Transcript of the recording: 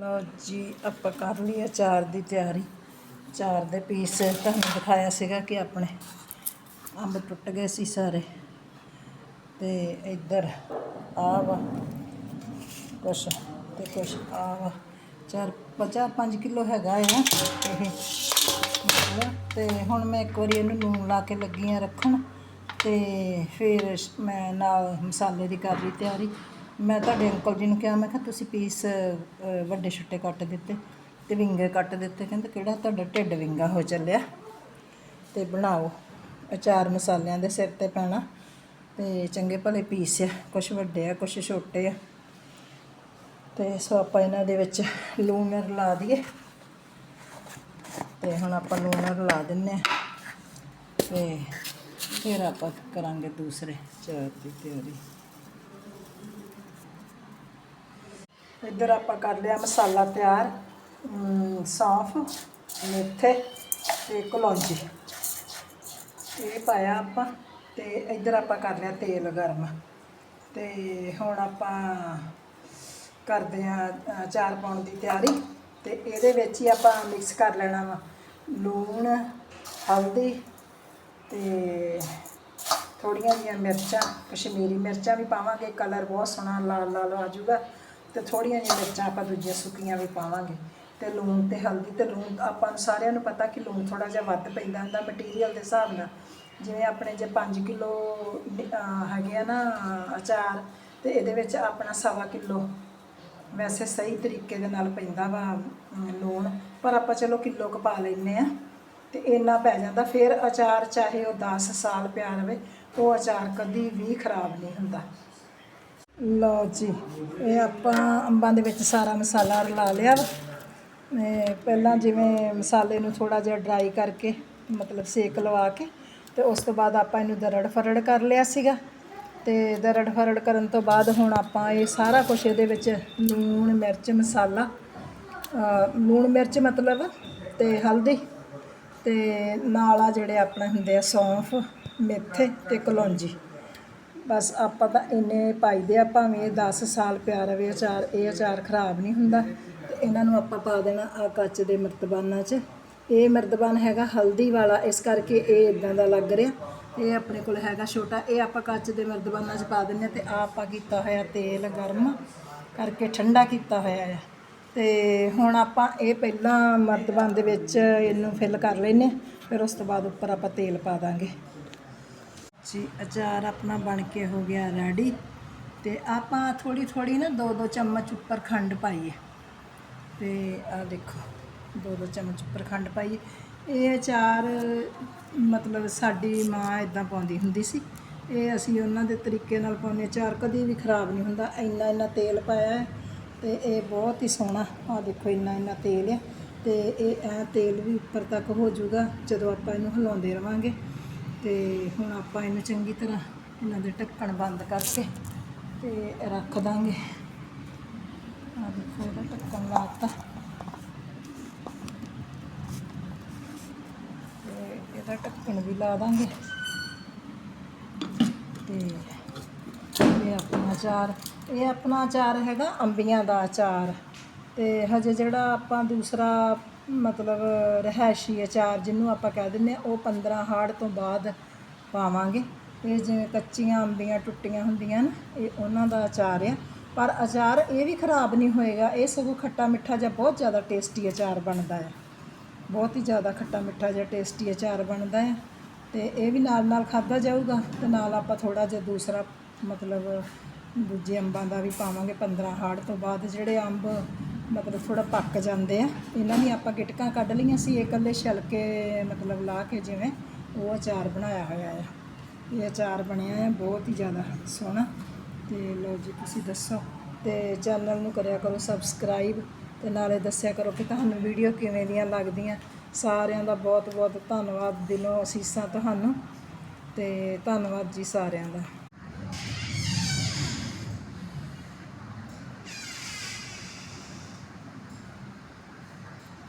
ਲਓ ਜੀ, ਆਪਾਂ ਕਰ ਲਈ ਅਚਾਰ ਦੀ ਤਿਆਰੀ। ਅਚਾਰ ਦੇ ਪੀਸ ਤੁਹਾਨੂੰ ਦਿਖਾਇਆ ਸੀਗਾ ਕਿ ਆਪਣੇ ਅੰਬ ਟੁੱਟ ਗਏ ਸੀ ਸਾਰੇ। ਤੇ ਇੱਧਰ ਆ ਵਾ, ਕੁਛ ਤੇ ਕੁਛ ਆ ਵਾ। ਚਾਰ ਪੰਜਾਹ ਪੰਜ ਕਿਲੋ ਹੈਗਾ ਆ ਇਹ। ਮਸਾਲਾ ਤੇ ਹੁਣ ਮੈਂ ਇੱਕ ਵਾਰੀ ਇਹਨੂੰ ਲੂਣ ਲਾ ਕੇ ਲੱਗੀ ਆ ਰੱਖਣ। ਤੇ ਫਿਰ ਮੈਂ ਨਾਲ ਮਸਾਲੇ ਦੀ ਕਰ ਲਈ ਤਿਆਰੀ। ਮੈਂ ਤੁਹਾਡੇ ਅੰਕਲ ਜੀ ਨੂੰ ਕਿਹਾ, ਮੈਂ ਕਿਹਾ ਤੁਸੀਂ ਪੀਸ ਵੱਡੇ ਛੋਟੇ ਕੱਟ ਦਿੱਤੇ ਤੇ ਵਿੰਗੇ ਕੱਟ ਦਿੱਤੇ। ਕਹਿੰਦੇ ਕਿਹੜਾ ਤੁਹਾਡਾ ਢਿੱਡ ਵਿੰਗਾ ਹੋ ਚੱਲਿਆ? ਤੇ ਬਣਾਓ, ਅਚਾਰ ਮਸਾਲਿਆਂ ਦੇ ਸਿਰ ਤੇ ਪੈਣਾ ਤੇ ਚੰਗੇ ਭਲੇ ਪੀਸ ਆ ਕੁਝ ਵੱਡੇ ਆ ਕੁਝ ਛੋਟੇ ਆ। ਤੇ ਸੋ ਆਪਾਂ ਇਹਨਾਂ ਦੇ ਵਿੱਚ ਲੂਣ ਮਿਰਚ ਲਾ ਦਈਏ। ਤੇ ਹੁਣ ਆਪਾਂ ਲੂਣ ਮਿਰਚ ਲਾ ਦਿੰਨੇ ਆ। ਤੇ ਫਿਰ ਆਪਾਂ ਕਰਾਂਗੇ ਦੂਸਰੇ ਚਾਰ ਦੀ ਤਿਆਰੀ। ਇੱਧਰ ਆਪਾਂ ਕਰ ਲਿਆ ਮਸਾਲਾ ਤਿਆਰ ਸੌਂਫ, ਮੇਥੇ ਤੇ ਕਲੌਂਜੀ। ਇਹ ਪਾਇਆ ਆਪਾਂ ਤੇ ਇੱਧਰ ਆਪਾਂ ਕਰ ਲਿਆ ਤੇਲ ਗਰਮ। ਤੇ ਹੁਣ ਆਪਾਂ ਕਰਦੇ ਆ ਚਾਰ ਪਾਉਣ ਦੀ ਤਿਆਰੀ ਤੇ ਇਹਦੇ ਵਿੱਚ ਹੀ ਆਪਾਂ ਮਿਕਸ ਕਰ ਲੈਣਾ ਵਾ। ਲੂਣ, ਹਲਦੀ ਤੇ ਥੋੜੀਆਂ ਜਿਹੀਆਂ ਮਿਰਚਾਂ, ਕਸ਼ਮੀਰੀ ਮਿਰਚਾਂ ਵੀ ਪਾਵਾਂਗੇ। ਕਲਰ ਬਹੁਤ ਸੋਹਣਾ ਲਾਲ ਲਾਲ ਆ ਜਾਊਗਾ। ਤੇ ਥੋੜੀਆਂ ਜਿਹੀਆਂ ਮਿਰਚਾਂ ਆਪਾਂ ਦੂਜੀਆਂ ਸੁੱਕੀਆਂ ਵੀ ਪਾਵਾਂਗੇ। ਤੇ ਲੂਣ ਤੇ ਹਲਦੀ ਤੇ ਲੂਣ, ਆਪਾਂ ਨੂੰ ਸਾਰਿਆਂ ਨੂੰ ਪਤਾ ਕਿ ਲੂਣ ਥੋੜਾ ਜਿਹਾ ਵੱਧ ਪੈਂਦਾ ਹੁੰਦਾ ਮਟੀਰੀਅਲ ਦੇ ਹਿਸਾਬ ਨਾਲ। ਜਿਵੇਂ ਆਪਣੇ ਜੇ 5 ਕਿਲੋ ਹੈਗੇ ਆ ਨਾ ਅਚਾਰ, ਤੇ ਇਹਦੇ ਵਿੱਚ ਆਪਣਾ ਸਵਾ ਕਿਲੋ। ਵੈਸੇ ਸਹੀ ਤਰੀਕੇ ਦੇ ਨਾਲ ਪੈਂਦਾ ਵਾ ਲੂਣ, ਪਰ ਆਪਾਂ ਚਲੋ ਕਿਲੋ ਕੁ ਪਾ ਲੈਨੇ ਆ ਤੇ ਇੰਨਾ ਪੈ ਜਾਂਦਾ, ਫਿਰ ਅਚਾਰ ਚਾਹੇ ਉਹ 10 ਸਾਲ ਪਿਆ ਰਵੇ, ਉਹ ਅਚਾਰ ਕਦੀ ਵੀ ਖਰਾਬ ਨਹੀਂ ਹੁੰਦਾ। ਲਓ ਜੀ, ਇਹ ਆਪਾਂ ਅੰਬਾਂ ਦੇ ਵਿੱਚ ਸਾਰਾ ਮਸਾਲਾ ਰਲਾ ਲਿਆ ਵਾ। ਪਹਿਲਾਂ ਜਿਵੇਂ ਮਸਾਲੇ ਨੂੰ ਥੋੜਾ ਜਿਹਾ ਡਰਾਈ ਕਰਕੇ, ਮਤਲਬ ਸੇਕ ਲਵਾ ਕੇ, ਤੇ ਉਸ ਤੋਂ ਬਾਅਦ ਆਪਾਂ ਇਹਨੂੰ ਦਰੜ ਫਰੜ ਕਰ ਲਿਆ ਸੀਗਾ। ਤੇ ਦਰੜ ਫਰੜ ਕਰਨ ਤੋਂ ਬਾਅਦ ਹੁਣ ਆਪਾਂ ਇਹ ਸਾਰਾ ਕੁਝ ਇਹਦੇ ਵਿੱਚ ਲੂਣ, ਮਿਰਚ, ਮਸਾਲਾ ਲੂਣ, ਮਿਰਚ ਮਤਲਬ ਤੇ ਹਲਦੀ ਤੇ ਨਾਲ ਆ ਜਿਹੜੇ ਆਪਣੇ ਹੁੰਦੇ ਆ ਸੌਂਫ, ਮੇਥੇ ਤੇ ਕਲੌਂਜੀ। ਬਸ ਆਪਾਂ ਤਾਂ ਇੰਨੇ ਪਾਈਦੇ ਆ ਭਾਵੇਂ ਇਹ 10 ਸਾਲ ਪਿਆ ਰਵੇ ਅਚਾਰ ਇਹ ਅਚਾਰ ਖਰਾਬ ਨਹੀਂ ਹੁੰਦਾ। ਤੇ ਇਹਨਾਂ ਨੂੰ ਆਪਾਂ ਪਾ ਦੇਣਾ ਆ ਕੱਚ ਦੇ ਮਰਤਬਾਨਾਂ 'ਚ। ਇਹ ਮਰਦਬਾਨ ਹੈਗਾ ਹਲਦੀ ਵਾਲਾ ਇਸ ਕਰਕੇ ਇਹ ਇਦਾਂ ਦਾ ਲੱਗ ਰਿਹਾ। ਇਹ ਆਪਣੇ ਕੋਲ ਹੈਗਾ ਛੋਟਾ ਇਹ ਆਪਾਂ ਕੱਚ ਦੇ ਮਰਦਬਾਨਾਂ 'ਚ ਪਾ ਦਿੰਨੇ ਆ ਤੇ ਆ ਆਪਾਂ ਕੀਤਾ ਹੋਇਆ ਤੇਲ ਗਰਮ ਕਰਕੇ ਠੰਡਾ ਕੀਤਾ ਹੋਇਆ ਆ। ਤੇ ਹੁਣ ਆਪਾਂ ਇਹ ਪਹਿਲਾਂ ਮਰਦਬਾਨ ਦੇ ਵਿੱਚ ਇਹਨੂੰ ਫਿਲ ਕਰ ਲੈਨੇ ਆ, ਫਿਰ ਉਸ ਤੋਂ ਬਾਅਦ ਉੱਪਰ ਆਪਾਂ ਤੇਲ ਪਾ ਦਾਂਗੇ। ਜੀ, ਅਚਾਰ ਆਪਣਾ ਬਣ ਕੇ ਹੋ ਗਿਆ ਰੈਡੀ ਤੇ ਆਪਾਂ ਥੋੜੀ ਥੋੜੀ ਨਾ ਦੋ ਦੋ ਚਮਚ ਉੱਪਰ ਖੰਡ ਪਾਈਏ। ਤੇ ਆ ਦੇਖੋ, ਦੋ ਦੋ ਚਮਚ ਉੱਪਰ ਖੰਡ ਪਾਈਏ। ਇਹ ਅਚਾਰ, ਮਤਲਬ ਸਾਡੀ ਮਾਂ ਇਦਾਂ ਪਾਉਂਦੀ ਹੁੰਦੀ ਸੀ। ਇਹ ਅਸੀਂ ਉਹਨਾਂ ਦੇ ਤਰੀਕੇ ਨਾਲ ਪਾਉਂਦੇ ਅਚਾਰ ਕਦੀ ਵੀ ਖਰਾਬ ਨਹੀਂ ਹੁੰਦਾ। ਇੰਨਾ ਇੰਨਾ ਤੇਲ ਪਾਇਆ ਹੈ ਤੇ ਇਹ ਬਹੁਤ ਹੀ ਸੋਹਣਾ ਆ ਦੇਖੋ ਇੰਨਾ ਇੰਨਾ ਤੇਲ ਹੈ ਤੇ ਇਹ ਐ ਤੇਲ ਵੀ ਉੱਪਰ ਤੱਕ ਹੋ ਜਾਊਗਾ ਜਦੋਂ ਆਪਾਂ ਇਹਨੂੰ ਹਿਲਾਉਂਦੇ ਰਵਾਂਗੇ। ਤੇ ਹੁਣ ਆਪਾਂ ਇਹਨੂੰ ਚੰਗੀ ਤਰ੍ਹਾਂ ਇਹਨਾਂ ਦੇ ਢੱਕਣ ਬੰਦ ਕਰਕੇ ਤੇ ਰੱਖ ਦਾਂਗੇ। ਆ ਦੇਖੋ ਇਹਦਾ ਢੱਕਣ ਲਾਤਾ। ਤੇ ਇਹਦਾ ਢੱਕਣ ਵੀ ਲਾ ਦਾਂਗੇ। ਤੇ ਇਹ ਆਪਣਾ ਅਚਾਰ, ਇਹ ਆਪਣਾ ਅਚਾਰ ਹੈਗਾ ਅੰਬੀਆਂ ਦਾ ਅਚਾਰ। ਤੇ ਹਜੇ ਜਿਹੜਾ ਆਪਾਂ ਦੂਸਰਾ ਮਤਲਬ ਰਿਹਾਇਸ਼ੀ ਅਚਾਰ ਜਿਹਨੂੰ ਆਪਾਂ ਕਹਿ ਦਿੰਦੇ ਹਾਂ, ਉਹ 15 ਹਾੜ ਤੋਂ ਬਾਅਦ ਪਾਵਾਂਗੇ। ਇਹ ਜਿਵੇਂ ਕੱਚੀਆਂ ਅੰਬੀਆਂ ਟੁੱਟੀਆਂ ਹੁੰਦੀਆਂ ਨਾ, ਇਹ ਉਹਨਾਂ ਦਾ ਅਚਾਰ ਆ। ਪਰ ਅਚਾਰ ਇਹ ਵੀ ਖਰਾਬ ਨਹੀਂ ਹੋਏਗਾ, ਇਹ ਸਗੋਂ ਖੱਟਾ ਮਿੱਠਾ ਜਿਹਾ ਬਹੁਤ ਜ਼ਿਆਦਾ ਟੇਸਟੀ ਅਚਾਰ ਬਣਦਾ ਹੈ ਬਹੁਤ ਹੀ ਜ਼ਿਆਦਾ ਖੱਟਾ ਮਿੱਠਾ ਜਿਹਾ ਟੇਸਟੀ ਅਚਾਰ ਬਣਦਾ ਹੈ ਤੇ ਇਹ ਵੀ ਨਾਲ ਨਾਲ ਖਾਧਾ ਜਾਊਗਾ ਤੇ ਨਾਲ ਆਪਾਂ ਥੋੜਾ ਜਿਹਾ ਦੂਸਰਾ ਮਤਲਬ ਦੂਜੇ ਅੰਬਾਂ ਦਾ ਵੀ ਪਾਵਾਂਗੇ 15 ਹਾੜ ਤੋਂ ਬਾਅਦ, ਜਿਹੜੇ ਅੰਬ ਮਤਲਬ ਥੋੜਾ ਪੱਕ ਜਾਂਦੇ ਆ। ਇਹਨਾਂ ਦੀ ਆਪਾਂ ਗਿਟਕਾਂ ਕੱਢ ਲਈਆਂ ਸੀ, ਇਹ ਇਕੱਲੇ ਛਿਲਕੇ ਮਤਲਬ ਲਾ ਕੇ ਜਿਵੇਂ ਉਹ ਅਚਾਰ ਬਣਾਇਆ ਹੋਇਆ ਆ। ਇਹ ਅਚਾਰ ਬਣਿਆ ਆ, ਬਹੁਤ ਹੀ ਜ਼ਿਆਦਾ ਸੋਹਣਾ। ਤੇ ਲਓ ਜੀ, ਤੁਸੀਂ ਦੱਸੋ। ਤੇ ਚੈਨਲ ਨੂੰ ਕਰਿਆ ਕਰੋ ਸਬਸਕ੍ਰਾਈਬ ਤੇ ਨਾਲੇ ਦੱਸਿਆ ਕਰੋ ਕਿ ਤੁਹਾਨੂੰ ਵੀਡੀਓ ਕਿਵੇਂ ਦੀਆਂ ਲੱਗਦੀਆਂ। ਸਾਰਿਆਂ ਦਾ ਬਹੁਤ ਬਹੁਤ ਧੰਨਵਾਦ ਦਿਲੋਂ ਅਸੀਸਾਂ ਤੁਹਾਨੂੰ। ਤੇ ਧੰਨਵਾਦ ਜੀ ਸਾਰਿਆਂ ਦਾ।